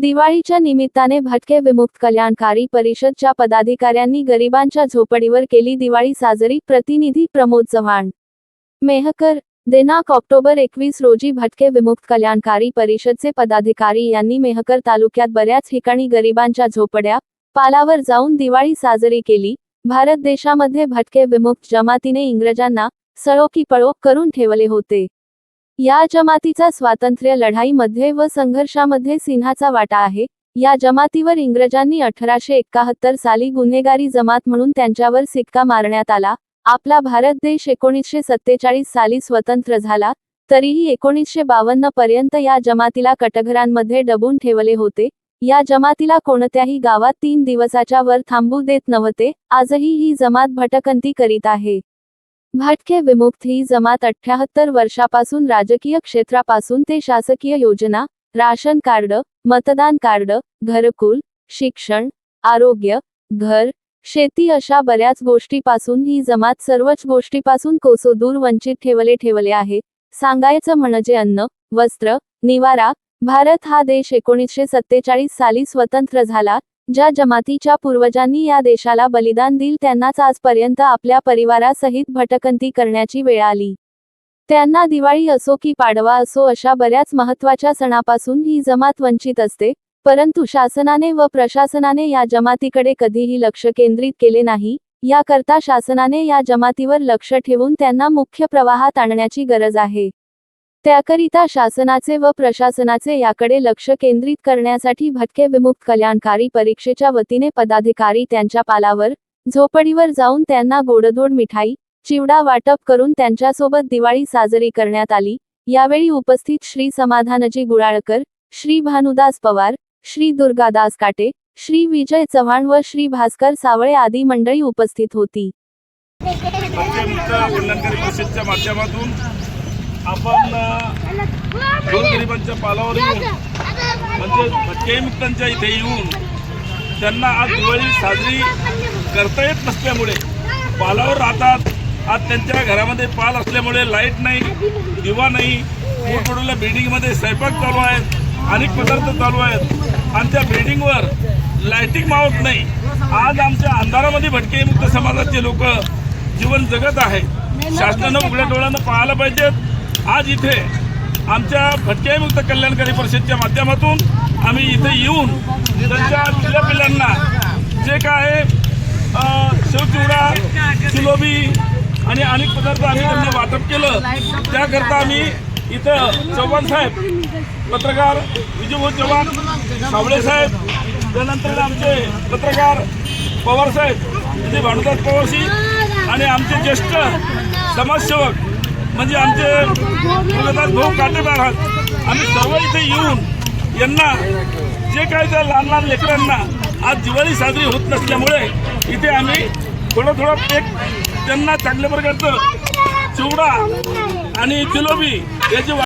दिवाळीच्या निमित्ताने भटके विमुक्त कल्याणकारी परिषदच्या पदाधिकाऱ्यांनी गरिबांच्या झोपडीवर केली दिवाळी साजरी प्रतिनिधी प्रमोद चव्हाण. मेहकर दिनांक ऑक्टोबर एकवीस रोजी भटके विमुक्त कल्याणकारी परिषदचे पदाधिकारी यांनी मेहकर तालुक्यात बऱ्याच ठिकाणी गरिबांच्या झोपड्या पालावर जाऊन दिवाळी साजरी केली. भारत देशामध्ये भटके विमुक्त जमातीने इंग्रजांना सळो की पळो करून ठेवले होते. या जमातीचा स्वातंत्र्य लढाईमध्ये व संघर्षामध्ये सिन्हाचा वाटा आहे. या जमातीवर इंग्रजांनी अठराशे एकाहत्तर साली गुन्हेगारी जमात म्हणून त्यांच्यावर सिक्का मारण्यात आला. आपला भारत देश एकोणीसशे सत्तेचाळीस साली स्वतंत्र झाला. तरीही एकोणीसशे बावन्न पर्यंत या जमातीला कटघरांमध्ये डबून ठेवले होते. या जमातीला कोणत्याही गावात तीन दिवसाच्या वर थांबू देत नव्हते. आजही ही जमात भटकंती करीत आहे. भटके विमुक्त ही जमात अठ्याहत्तर वर्षापासून राजकीय क्षेत्रापासून ते शासकीय योजना राशन कार्ड मतदान कार्ड घरकुल शिक्षण आरोग्य घर शेती अशा बऱ्याच गोष्टीपासून ही जमात सर्वच गोष्टीपासून कोसो दूर वंचित ठेवले ठेवले आहे. सांगायचं म्हणजे अन्न वस्त्र निवारा भारत हा देश एकोणीसशे सत्तेचाळीस साली स्वतंत्र झाला. ज्या जमातीच्या पूर्वजांनी या देशाला बलिदान दिल त्यांनाच आजपर्यंत आपल्या परिवारासहित भटकंती करण्याची वेळ आली. त्यांना दिवाळी असो की पाडवा असो अशा बऱ्याच महत्त्वाच्या सणापासून ही जमात वंचित असते परंतु शासनाने व प्रशासनाने या जमातीकडे कधीही लक्ष केंद्रित केले नाही याकरता शासनाने या जमातीवर लक्ष ठेवून त्यांना मुख्य प्रवाहात आणण्याची गरज आहे. त्याकरिता शासनाचे व प्रशासनाचे याकडे लक्ष केंद्रित करण्यासाठी भटके विमुक्त कल्याणकारी परीक्षेच्या वतीने पदाधिकारी त्यांच्या पालावर झोपडीवर जाऊन त्यांना गोडधोड मिठाई चिवडा वाटप करून त्यांच्यासोबत दिवाळी साजरी करण्यात आली. यावेळी उपस्थित श्री समाधानजी गुळाळकर श्री भानुदास पवार श्री दुर्गादास काटे श्री विजय चव्हाण व श्री भास्कर सावळे आदी मंडळी उपस्थित होती. आपण अ, गोरगरिबांच्या पालावर येऊन म्हणजे भटकेमुक्तांच्या इथे येऊन त्यांना आज दिवाळी साजरी करता येत नसल्यामुळे पालावर राहतात. आज त्यांच्या घरामध्ये पाल असल्यामुळे लाइट नाही दिवा नाही. मोठमोठ्या बिल्डिंगमध्ये स्वयंपाक चालू आहेत अनेक पदार्थ चालू आहेत. आणि त्या बिल्डिंगवर लाईटिंग मावत नाही. आज आमच्या अंधारामध्ये भटके मुक्त समाजाचे लोक जीवन जगत आहे शासनानं उघड्या डोळ्यानं पाहायला पाहिजेत. आज इथे आमच्या भटके मुक्त कल्याणकारी परिषदच्या माध्यमातून आम्ही इथे येऊन त्यांच्या पिल्ल्या पिल्लांना जे काय आहे शेवचिवडा सुलोबी आणि अनेक पदार्थ आम्ही त्यांना वाटप केलं त्याकरता आम्ही इथं चव्हाण साहेब पत्रकार विजयभाऊ चव्हाण सावळे साहेब त्यानंतर आमचे पत्रकार पवार साहेब म्हणजे भानुदास पवारशी आणि आमचे ज्येष्ठ समाजसेवक म्हणजे आमचे मुलगादास भाऊ काटे आहात. आम्ही सर्व इथे येऊन यांना जे काय त्या लहान लहान लेकरांना आज दिवाळी साजरी होत नसल्यामुळे इथे आम्ही थोडं थोडं पेक त्यांना चांगल्या प्रकारचं चिवडा आणि जिलोबी याची वा-